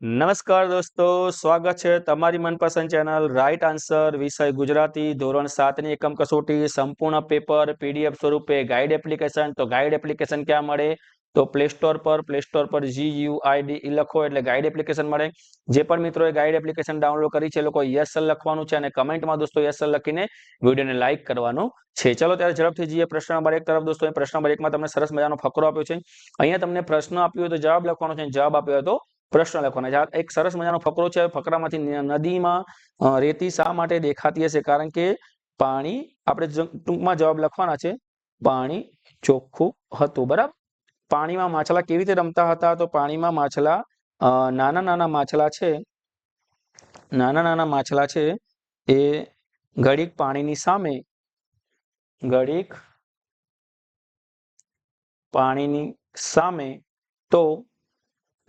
નમસ્કાર દોસ્તો, સ્વાગત છે તમારી મનપસંદ ચેનલ રાઈટ આન્સર વિષય ગુજરાતી ધોરણ સાતની એકમ કસોટી. સંપૂર્ણ પેપર પીડીએફ સ્વરૂપે ગાઈડ એપ્લિકેશન તો ગાઈડ એપ્લિકેશન ક્યાં મળે? તો પ્લે સ્ટોર પર પ્લે સ્ટોર પર જી યુ આઈડી લખો એટલે ગાઈડ એપ્લિકેશન મળે. જે પણ મિત્રોએ ગાઈડ એપ્લિકેશન ડાઉનલોડ કરી છે લોકો યસ લખવાનું છે અને કમેન્ટમાં દોસ્તો યસ સર લખીને વિડીયોને લાઇક કરવાનું છે. ચલો ત્યારે ઝડપથી જઈએ પ્રશ્ન નંબર એક તરફ દોસ્તો. પ્રશ્ન નંબર એકમાં તમને સરસ મજાનો ફકરો આપ્યો છે. અહીંયા તમને પ્રશ્ન આપ્યો તો જવાબ લખવાનો છે. જવાબ આપ્યો હોય તો પ્રશ્ન લખવાના છે. એક સરસ મજાનો ફકરો છે. ફકરામાંથી નદીમાં રેતી શા માટે દેખાતી હશે? કારણ કે પાણી, આપણે ટૂંકમાં જવાબ લખવાના છે. પાણી ચોખ્ખું હતું. બરાબર? પાણીમાં માછલા કેવી રીતે રમતા હતા? તો પાણીમાં માછલા નાના નાના માછલા છે. નાના નાના માછલા છે એ ઘડીક પાણીની સામે, ઘડીક પાણીની સામે, તો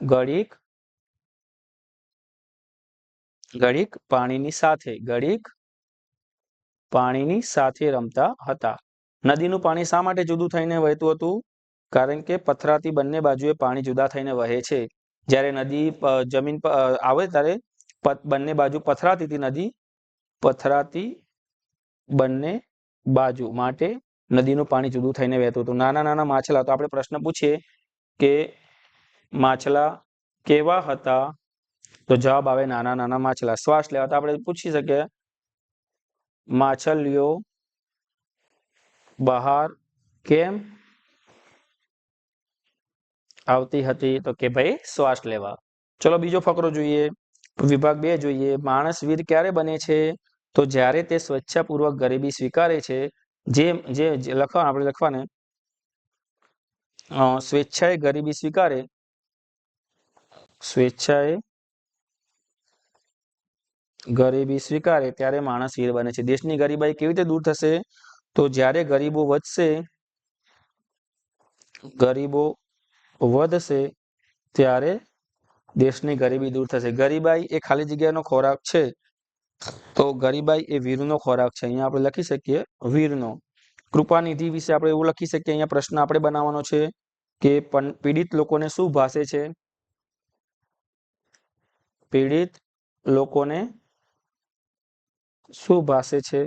ઘડીક ઘડીક પાણીની સાથે, ઘડીક પાણીની સાથે રમતા હતા. નદીનું પાણી શા માટે જુદું થઈને વહેતું હતું? કારણ કે પથરાતી બંને બાજુએ પાણી જુદા થઈને વહે છે. જ્યારે નદી જમીન આવે ત્યારે બંને બાજુ પથરાતી હતી. નદી પથરાતી બંને બાજુ માટે નદીનું પાણી જુદું થઈને વહેતું હતું. નાના નાના માછલા, તો આપણે પ્રશ્ન પૂછીએ કે માછલા કેવા હતા? તો જવાબ આવે નાના નાના માછલા. શ્વાસ લેવા તો આપણે પૂછી શકીએ. માછલીઓ બહાર કેમ આવતી હતી? તો કે ભાઈ શ્વાસ લેવા. ચલો બીજો ફકરો જોઈએ. વિભાગ બે જોઈએ. માણસ વીર ક્યારે બને છે? તો જ્યારે તે સ્વેચ્છાપૂર્વક ગરીબી સ્વીકારે છે. જે જે લખવા, આપણે લખવાને. સ્વેચ્છાએ ગરીબી સ્વીકારે. સ્વેચ્છાએ ગરીબી સ્વીકારે ત્યારે માણસ વીર બને છે. દેશની ગરીબાઈ કેવી રીતે દૂર થશે? તો જ્યારે ગરીબો વધશે ગરીબો વધશે ત્યારે દેશની ગરીબી દૂર થશે. ગરીબાઈ એ ખાલી જગ્યાનો ખોરાક છે. તો ગરીબાઈ એ વીરનો ખોરાક છે. અહીંયા આપણે લખી શકીએ વીરનો. કૃપાનિધિ વિશે આપણે એવું લખી શકીએ. અહીંયા પ્રશ્ન આપણે બનાવવાનો છે કે પીડિત લોકોને શું ભાષે છે? પીડિત લોકોને શું ભાષે છે?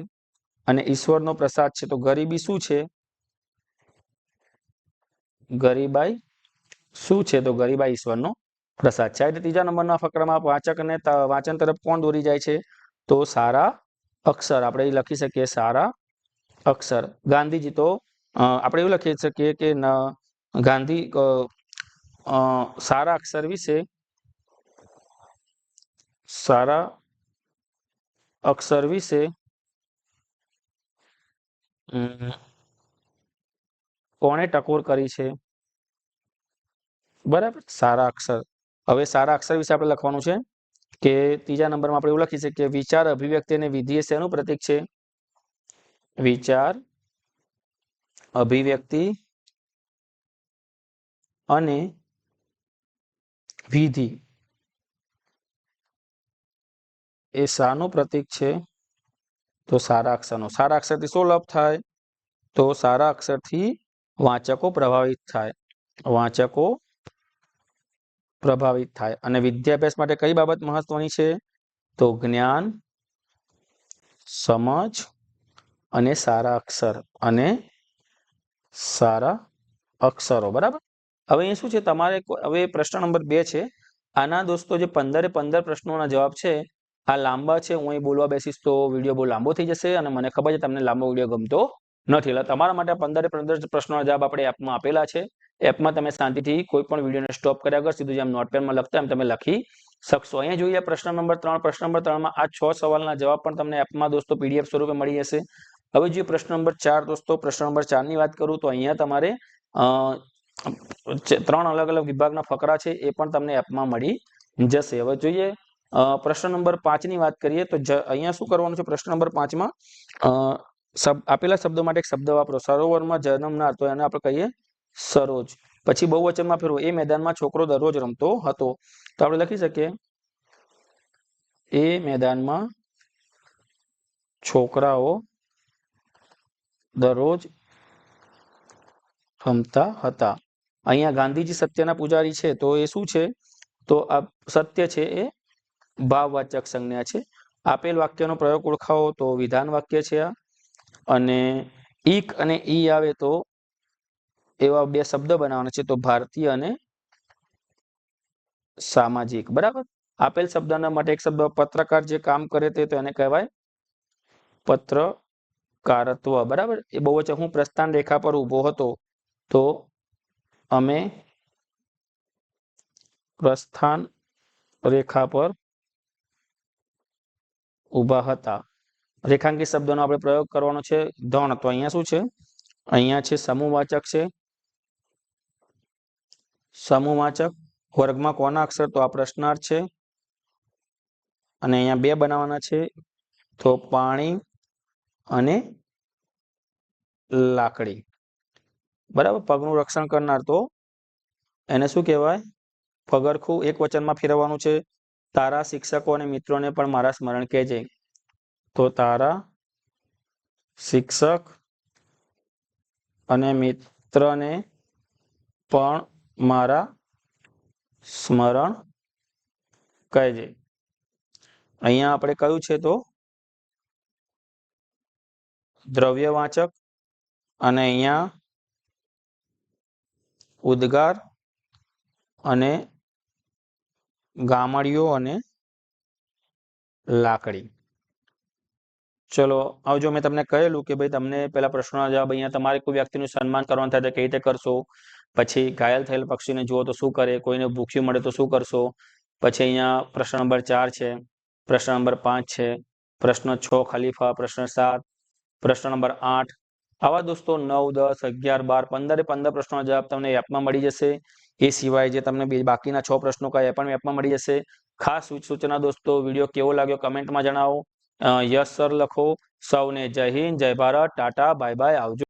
અને ઈશ્વરનો પ્રસાદ છે તો ગરીબી શું છે? ગરીબાઈ શું છે તો ગરીબાઈ ઈશ્વરનો પ્રસાદ છે. એટલે ત્રીજા નંબરના ફકરામાં વાચક અને વાંચન તરફ કોણ દોરી જાય છે? તો સારા અક્ષર. આપણે લખી શકીએ સારા અક્ષર. ગાંધીજી તો આપણે એવું લખી શકીએ કે ગાંધી સારા અક્ષર વિશે સારા અક્ષર વિશે? કોને કોણે ટકોર કરી છે? બરાબર. સારા અક્ષર. હવે સારા અક્ષર વિશે આપણે લખવાનું છે કે ત્રીજા નંબરમાં આપણે એવું લખી શકીએ વિચાર અભિવ્યક્તિ અને વિધિ એ શેનું પ્રતીક છે? વિચાર અભિવ્યક્તિ અને વિધિ. એ શાનું પ્રતીક છે, તો સારા અક્ષરનો. સારા અક્ષરથી શું લાભ થાય? તો સારા અક્ષરથી વાંચકો પ્રભાવિત થાય. વાંચકો પ્રભાવિત થાય. અને વિદ્યાભ્યાસ માટે કઈ બાબત મહત્વની છે? તો જ્ઞાન, સમજ અને સારા અક્ષર. અને સારા અક્ષરો. બરાબર? હવે એ શું છે? તમારે હવે પ્રશ્ન નંબર બે છે. આના દોસ્તો જે પંદરે પંદર પ્રશ્નોના જવાબ છે આ લાંબા છે, હું અહીં બોલવા બેસીશ તો વીડિયો બહુ લાંબો થઈ જશે અને મને ખબર છે તમને લાંબો વીડિયો ગમતો નથી. એટલે તમારા માટે પંદરે પંદર પ્રશ્નોના જવાબ આપણે એપમાં આપેલા છે. એપમાં તમે શાંતિથી કોઈ પણ વિડીયોને સ્ટોપ કર્યા વગર સીધું જેમ નોટપેનમાં લખતા એમ તમે લખી શકશો. અહીંયા જોઈએ પ્રશ્ન નંબર ત્રણ. પ્રશ્ન નંબર ત્રણમાં આ છ સવાલના જવાબ પણ તમને એપમાં દોસ્તો પીડીએફ સ્વરૂપે મળી જશે. હવે જોઈએ પ્રશ્ન નંબર ચાર દોસ્તો. પ્રશ્ન નંબર ચારની વાત કરું તો અહીંયા તમારે ત્રણ અલગ અલગ વિભાગના ફકરા છે એ પણ તમને એપમાં મળી જશે. હવે જોઈએ પ્રશ્ન નંબર પાંચની વાત કરીએ તો અહીંયા શું કરવાનું છે? પ્રશ્ન નંબર પાંચમાં અ, આપેલા શબ્દો માટે એક શબ્દ વાપરો. સરોવરમાં જન્મનાર તો એને આપણે કહીએ સરોજ. પછી બહુવચનમાં ફેરવો. એ મેદાનમાં છોકરો દરરોજ રમતો હતો. તો આપણે લખી શકીએ એ મેદાનમાં છોકરાઓ દરરોજ રમતા હતા. અહીંયા ગાંધીજી સત્યના પૂજારી છે. તો એ શું છે? તો આ સત્ય છે એ ભાવવાચક સંજ્ઞા છે. આપેલ વાક્યનો પ્રયોગ ઓળખાવો તો વિધાન વાક્ય છે આ. અને ઈક અને ઈ આવે તો એવા બે શબ્દ બનાવવાના છે તો ભારતીય અને સામાજિક. બરાબર? આપેલ શબ્દના માટે એક શબ્દ પત્રકાર જે કામ કરે તે તો એને કહેવાય પત્રકારત્વ. બરાબર? એ બહુ જ હું પ્રસ્થાન રેખા પર ઊભો હતો તો અમે પ્રસ્થાન રેખા પર ઊભા હતા. રેખાંકિત શબ્દનો આપણે પ્રયોગ કરવાનો છે. ધણ, તો અહીંયા શું છે? અહીંયા છે સમૂહવાચક છે. સમૂહવાચક વર્ગમાં કોના અક્ષર? તો આ પ્રશ્નાર્થ છે. અને અહીંયા બે બનાવવાના છે. તો પાણી અને લાકડી. બરાબર? પગનું રક્ષણ કરનાર તો એને શું કહેવાય? પગરખું એક વચનમાં ફેરવવાનું છે. તારા શિક્ષકો અને મિત્રોને પણ મારા સ્મરણ કહેજે. તો તારા શિક્ષક અને મિત્રને પણ મારા સ્મરણ કહેજે. અહીંયા આપણે કયું છે તો? દ્રવ્યવાચક અને અહીંયા ઉદ્ગાર અને ગામડિયો અને લાકડી. ચલો, હવે જો મેં તમને કહેલું કે ભાઈ તમને પેલા પ્રશ્નોના જવાબ અહીંયા તમારે કોઈ વ્યક્તિનું સન્માન કરવાનું થાય તો કઈ રીતે કરશો? પછી ઘાયલ થયેલ પક્ષીને જુઓ તો શું કરે? કોઈને ભૂખ્યું મળે તો શું કરશો? પછી અહીંયા પ્રશ્ન નંબર ચાર છે, પ્રશ્ન નંબર પાંચ છે, પ્રશ્ન છ ખલીફા, પ્રશ્ન સાત, પ્રશ્ન નંબર આઠ આવા દોસ્તો નવ, દસ, અગિયાર, બાર, પંદરે પંદર પ્રશ્નોના જવાબ તમને એપમાં મળી જશે. એ સિવાય જે તમને બાકીના છ પ્રશ્નો કયા એ પણ એપમાં મળી જશે. ખાસ સૂચના દોસ્તો, વીડિયો કેવો લાગ્યો કમેન્ટમાં જણાવો. યસ, સર લખો. સૌને જય હિન્દ, જય ભારત, ટાટા, બાય બાય, આવજો.